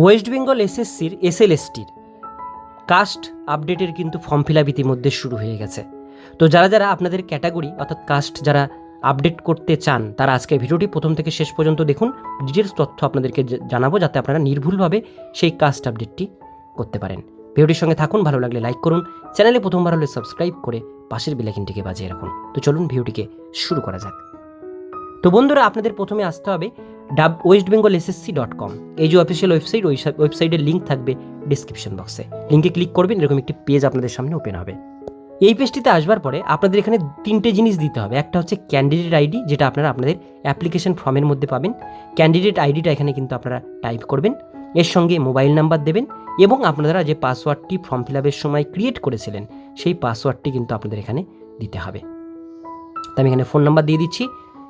West Bengal এসএসসির এসএলএসটির caste আপডেটের কিন্তু ফর্ম ফিল আপ ইতিমধ্যে শুরু হয়ে গেছে। তো যারা যারা আপনাদের ক্যাটাগরি অর্থাৎ কাস্ট যারা আপডেট করতে চান, তারা আজকের ভিডিওটি প্রথম থেকে শেষ পর্যন্ত দেখুন। ডিটেলস তথ্য আপনাদেরকে জানাব যাতে আপনারা নির্ভুলভাবে সেই কাস্ট আপডেটটি করতে পারেন। ভিডিওটির সঙ্গে থাকুন, ভালো লাগলে লাইক করুন। চ্যানেলে প্রথমবার হলে সাবস্ক্রাইব করে পাশের বেলাইকিনটিকে বাজিয়ে রাখুন। তো চলুন ভিডিওটিকে শুরু করা যাক। তো বন্ধুরা, আপনাদের প্রথমে আসতে হবে ডাব West Bengal SSC dot com. এই যে অফিসিয়াল ওয়েবসাইট ওই ওয়েবসাইটের লিঙ্ক থাকবে ডিসক্রিপশন বক্সে লিঙ্কে ক্লিক করবেন, এরকম একটি পেজ আপনাদের সামনে ওপেন হবে। এই পেজটিতে আসবার পরে আপনাদের এখানে তিনটে জিনিস দিতে হবে। একটা হচ্ছে ক্যান্ডিডেট আইডি যেটা আপনারা আপনাদের অ্যাপ্লিকেশন ফর্মের মধ্যে পাবেন। ক্যান্ডিডেট আইডিটা এখানে কিন্তু আপনারা টাইপ করবেন। এর সঙ্গে মোবাইল নাম্বার দেবেন এবং আপনারা যে পাসওয়ার্ডটি ফর্ম ফিল আপের সময় ক্রিয়েট করেছিলেন, সেই পাসওয়ার্ডটি কিন্তু আপনাদের এখানে দিতে হবে। তো আমি এখানে ফোন নাম্বার দিয়ে দিচ্ছি।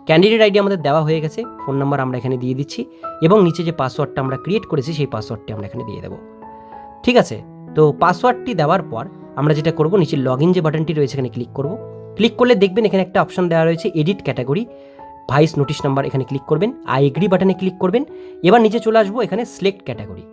ক্যান্ডিডেট আইডি আমাদের দেওয়া হয়ে গেছে ফোন নাম্বার আমরা এখানে দিয়ে দিচ্ছি এবং নিচে যে পাসওয়ার্ডটা আমরা ক্রিয়েট করেছি সেই পাসওয়ার্ডটি আমরা এখানে দিয়ে দেবো। ঠিক আছে? তো পাসওয়ার্ডটি দেওয়ার পর আমরা যেটা করব, নিচে লগ ইন যে বাটনটি রয়েছে এখানে ক্লিক করব। ক্লিক করলে দেখবেন এখানে একটা অপশন দেওয়া রয়েছে edit category wise notice number এখানে ক্লিক করবেন আই এগ্রি বাটনে ক্লিক করবেন। এবার নিচে চলে আসব এখানে সিলেক্ট ক্যাটাগরি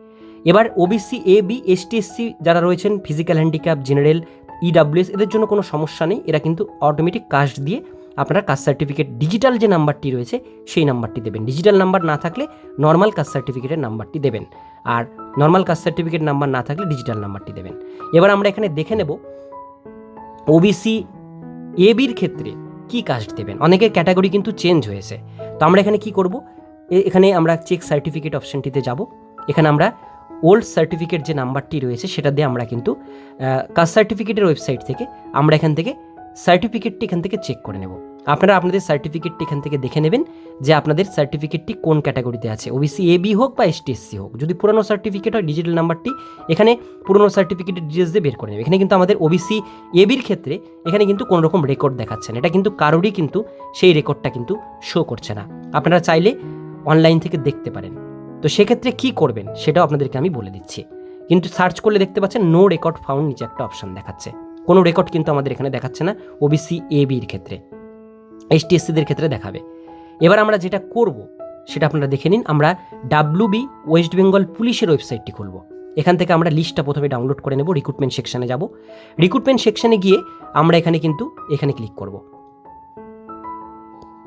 এবার OBC A B S T SC যারা রয়েছেন ফিজিক্যাল হ্যান্ডিক্যাপ জেনারেল ইডাব্লিউএস এদের জন্য কোনো সমস্যা নেই, এরা কিন্তু অটোমেটিক কাস্ট দিয়ে আপনারা কাস্ট সার্টিফিকেট ডিজিটাল যে নাম্বারটি রয়েছে, সেই নাম্বারটি দেবেন। ডিজিটাল নাম্বার না থাকলে নর্মাল কাস্ট সার্টিফিকেটের নাম্বারটি দেবেন। আর নর্মাল কাস্ট সার্টিফিকেট নাম্বার না থাকলে ডিজিটাল নাম্বারটি দেবেন। এবার আমরা এখানে দেখে নেব ওবিসি এ বির ক্ষেত্রে কি কাস্ট দেবেন? অনেকের ক্যাটাগরি কিন্তু চেঞ্জ হয়েছে। তো আমরা এখানে কি করব? এখানে আমরা চেক সার্টিফিকেট অপশানটিতে যাব। এখানে আমরা ওল্ড সার্টিফিকেট যে নাম্বারটি রয়েছে, সেটা দিয়ে আমরা কিন্তু কাস্ট সার্টিফিকেটের ওয়েবসাইট থেকে আমরা এখান থেকে সার্টিফিকেটটি এখান থেকে চেক করে নেব। আপনারা আপনাদের সার্টিফিকেটটি এখান থেকে দেখে নেবেন যে আপনাদের সার্টিফিকেটটি কোন ক্যাটাগরিতে আছে। ওবিসি এ বি হোক বা এসটিএসসি হোক। যদি পুরনো সার্টিফিকেট হয় ডিজিটাল নাম্বারটি এখানে পুরনো সার্টিফিকেটের ডিটেলস দিয়ে বের করে নেবে। এখানে কিন্তু আমাদের ওবিসি এ বির ক্ষেত্রে এখানে কিন্তু কোনো রকম রেকর্ড দেখাচ্ছে না। এটা কিন্তু কারোরই কিন্তু সেই রেকর্ডটা কিন্তু শো করছে না। আপনারা চাইলে অনলাইন থেকে দেখতে পারেন। তো সেক্ষেত্রে কি করবেন সেটাও আপনাদেরকে আমি বলে দিচ্ছি। কিন্তু সার্চ করলে দেখতে পাচ্ছেন নো রেকর্ড ফাউন্ড নিচে একটা অপশন দেখাচ্ছে। কোনো রেকর্ড কিন্তু আমাদের এখানে দেখাচ্ছে না ওবিসি এ বির ক্ষেত্রে। এইচটিএসসিদের ক্ষেত্রে দেখাবে। এবার আমরা যেটা করব, সেটা আপনারা দেখে নিন, আমরা ডাব্লু বি ওয়েস্ট বেঙ্গল পুলিশের ওয়েবসাইটটি খুলব। এখান থেকে আমরা লিস্টটা প্রথমে ডাউনলোড করে নেব রিক্রুটমেন্ট সেকশনে যাব। রিক্রুটমেন্ট সেকশনে গিয়ে আমরা এখানে কিন্তু এখানে ক্লিক করব।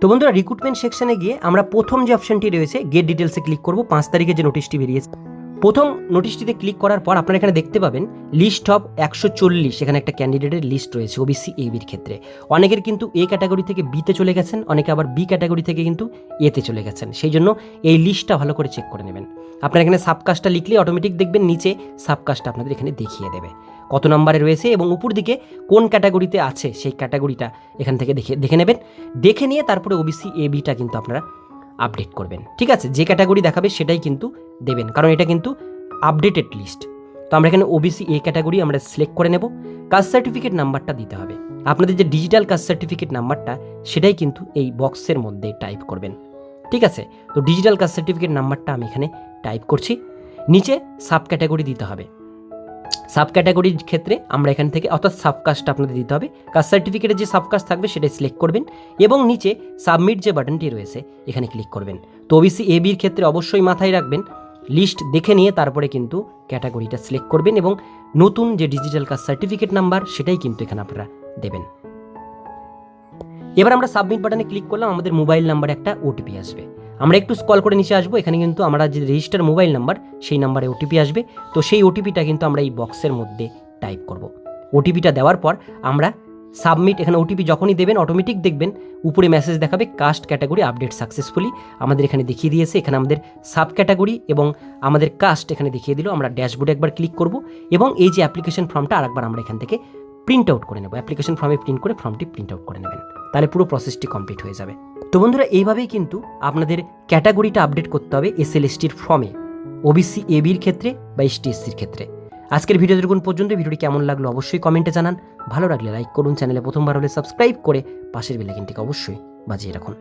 তো বন্ধুরা রিক্রুটমেন্ট সেকশনে গিয়ে আমরা প্রথম যে অপশনটি রয়েছে গেট ডিটেলসে ক্লিক করব। পাঁচ তারিখে যে নোটিশটি বেরিয়েছে প্রথম নোটিশটিতে ক্লিক করার পর আপনারা এখানে দেখতে পাবেন লিস্ট অফ একশো চল্লিশ, এখানে একটা ক্যান্ডিডেটের লিস্ট রয়েছে ওবিসি এ বির ক্ষেত্রে। অনেকের কিন্তু এ ক্যাটাগরি থেকে বিতে চলে গেছেন, অনেকে আবার বি ক্যাটাগরি থেকে কিন্তু এতে চলে গেছেন। সেই জন্য এই লিস্টটা ভালো করে চেক করে নেবেন। আপনারা এখানে সাবকাস্টটা লিখলে অটোমেটিক দেখবেন নিচে সাবকাস্টটা আপনাদের এখানে দেখিয়ে দেবে। কত নম্বরে রয়েছে এবং উপর দিকে কোন ক্যাটাগরিতে আছে সেই ক্যাটাগরিটা এখান থেকে দেখে দেখে নেবেন। দেখে নিয়ে তারপরে ওবিসি এ বিটা কিন্তু আপনারা আপডেট করবেন। ঠিক আছে? যে ক্যাটাগরি দেখাবে সেটাই কিন্তু দেবেন। কারণ এটা কিন্তু আপডেটেড লিস্ট। তো আমরা এখানে ওবিসি এ ক্যাটাগরি আমরা সিলেক্ট করে নেব। কাস্ট সার্টিফিকেট নাম্বারটা দিতে হবে। আপনাদের যে ডিজিটাল কাস্ট সার্টিফিকেট নাম্বারটা, সেটাই কিন্তু এই বক্সের মধ্যে টাইপ করবেন। ঠিক আছে? তো ডিজিটাল কাস্ট সার্টিফিকেট নাম্বারটা আমি এখানে টাইপ করছি। নিচে সাব ক্যাটাগরি দিতে হবে। সাব ক্যাটাগরির ক্ষেত্রে আমরা এখান থেকে, অর্থাৎ সাবকাস্ট আপনাদের দিতে হবে। কাস্ট সার্টিফিকেটের যে সাবকাস্ট থাকবে, সেটাই সিলেক্ট করবেন এবং নিচে সাবমিট যে বাটনটি রয়েছে, এখানে ক্লিক করবেন। তো ওবিসি এ বির ক্ষেত্রে অবশ্যই মাথায় রাখবেন, লিস্ট দেখে নিয়ে তারপরে কিন্তু ক্যাটাগরিটা সিলেক্ট করবেন এবং নতুন যে ডিজিটাল কাস্ট সার্টিফিকেট নাম্বার, সেটাই কিন্তু এখানে আপনারা দেবেন। এবার আমরা সাবমিট বাটনে ক্লিক করলাম, আমাদের মোবাইল নাম্বারে একটা ওটিপি আসবে। আমরা একটু স্কল করে নিচে আসব, এখানে কিন্তু আমরা যে রেজিস্টার মোবাইল নাম্বার সেই নাম্বারে ওটিপি আসবে। তো সেই ওটিপিটা কিন্তু আমরা এই বক্সের মধ্যে টাইপ করব। ওটিপিটা দেওয়ার পর আমরা সাবমিট এখানে ওটিপি যখনই দেবেন অটোমেটিক দেখবেন, উপরে মেসেজ দেখাবে কাস্ট ক্যাটাগরি আপডেট সাকসেসফুলি আমাদের এখানে দেখিয়ে দিয়েছে। এখানে আমাদের সাব ক্যাটাগরি এবং আমাদের কাস্ট এখানে দেখিয়ে দিল। আমরা ড্যাশবোর্ডে একবার ক্লিক করব এবং এই যে অ্যাপ্লিকেশন ফর্মটা আরেকবার আমরা এখান থেকে প্রিন্ট আউট করে নেব। অ্যাপ্লিকেশন ফর্মে প্রিন্ট করে ফর্মটি প্রিন্ট আউট করে নেবেন। তাহলে পুরো প্রসেসটি কমপ্লিট হয়ে যাবে। তো বন্ধুরা, এইভাবেই কিন্তু আপনাদের ক্যাটাগরিটা আপডেট করতে হবে এস এল এসটির ফর্মে, ওবিসি এ বির ক্ষেত্রে বা এস টি এসসির ক্ষেত্রে। আজকের ভিডিও দেখুন পর্যন্ত, ভিডিওটি কেমন লাগল অবশ্যই কমেন্টে জানান। ভালো লাগলে লাইক করুন, চ্যানেলে প্রথমবার হলে সাবস্ক্রাইব করে পাশের বেলাইকিনটিকে অবশ্যই বাজিয়ে রাখুন।